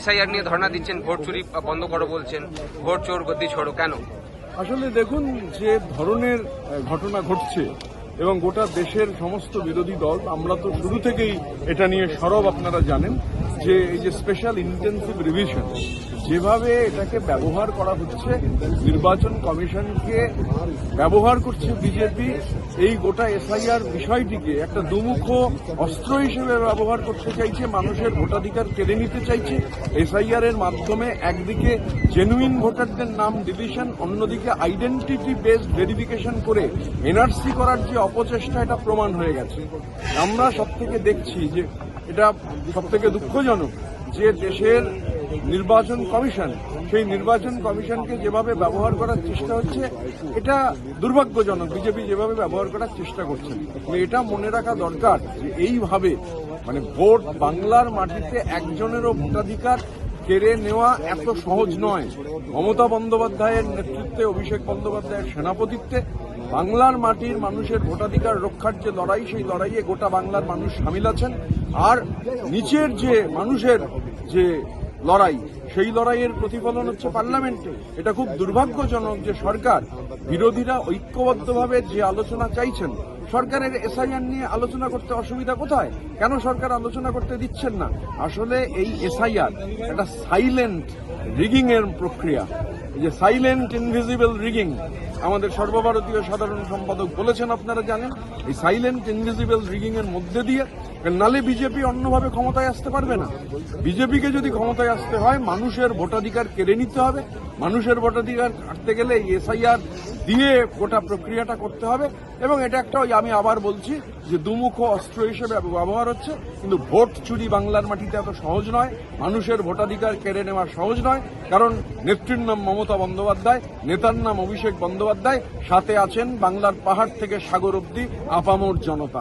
SIR নিয়ে ধর্ণা দিচ্ছেন, ভোট চুরি বন্ধ করো বলছেন, ভোট চোর গদি ছড়ো কেন? আসলে দেখুন, যে ধরনের ঘটনা ঘটছে এবং গোটা দেশের সমস্ত বিরোধী দল, আমরা তো শুরু থেকেই এটা নিয়ে সরব, আপনারা জানেন। যে এই যে স্পেশাল ইন্টেন্সিভ রিভিশন যেভাবে এটাকে ব্যবহার করা হচ্ছে, নির্বাচন কমিশনকে ব্যবহার করছে বিজেপি, এই গোটা এসআইআর বিষয়টিকে একটা দুমুখ অস্ত্র হিসেবে ব্যবহার করতে চাইছে, মানুষের ভোটাধিকার কেড়ে নিতে চাইছে। এসআইআর এর মাধ্যমে একদিকে জেনুইন ভোটারদের নাম ডিভিশন অন্যদিকে আইডেন্টিটি বেসড ভেরিফিকেশন করে এনআরসি করার যে অপচেষ্টা, এটা প্রমাণ হয়ে গেছে। আমরা সব থেকে দেখছি যে এটা সব থেকে দুঃখজনক যে দেশের নির্বাচন কমিশন, সেই নির্বাচন কমিশনকে যেভাবে ব্যবহার করার চেষ্টা হচ্ছে, এটা দুর্ভাগ্যজনক। বিজেপি যেভাবে ব্যবহার করার চেষ্টা করছে এটা মনে রাখা দরকার যে এইভাবে মানে ভোট বাংলার মাটিতে একজনেরও ভোটাধিকার কেড়ে নেওয়া এত সহজ নয়। মমতা বন্দ্যোপাধ্যায়ের নেতৃত্বে, অভিষেক বন্দ্যোপাধ্যায়ের সেনাপতিত্বে বাংলার মাটির মানুষের ভোটাধিকার রক্ষার যে লড়াই, সেই লড়াইয়ে গোটা বাংলার মানুষ সামিল আছেন। আর নিচের যে মানুষের যে লড়াই, সেই লড়াইয়ের প্রতিফলন হচ্ছে পার্লামেন্টে। এটা খুব দুর্ভাগ্যজনক যে সরকার বিরোধীরা ঐক্যবদ্ধভাবে যে আলোচনা চাইছেন, সরকারের এসআইআর নিয়ে আলোচনা করতে অসুবিধা কোথায়? কেন সরকার আলোচনা করতে দিচ্ছেন না? আসলে এই এসআইআর একটা সাইলেন্ট রিগিং এর প্রক্রিয়া। এই যে সাইলেন্ট ইনভিজিবল রিগিং আমাদের সর্বভারতীয় সাধারণ সম্পাদক বলেছেন, আপনারা জানেন। এই সাইলেন্ট ইনভিজিবল রিগিং এর মধ্যে দিয়ে নালে বিজেপি অন্যভাবে ক্ষমতায় আসতে পারবে না। বিজেপিকে যদি ক্ষমতায় আসতে হয়, মানুষের ভোটাধিকার কেড়ে নিতে হবে। মানুষের ভোটাধিকার কাটতে গেলে এসআইআর দিয়ে গোটা প্রক্রিয়াটা করতে হবে। এবং এটা একটা ওই আমি আবার বলছি যে দুমুখ অস্ত্র হিসেবে ব্যবহার হচ্ছে, কিন্তু ভোট চুরি বাংলার মাটিতে এত সহজ নয়। মানুষের ভোটাধিকার কেড়ে নেওয়া সহজ নয়। কারণ নেত্রীর নাম মমতা বন্দ্যোপাধ্যায়, নেতার নাম অভিষেক বন্দ্যোপাধ্যায়, সাথে আছেন বাংলার পাহাড় থেকে সাগর অব্দি আপামোর জনতা।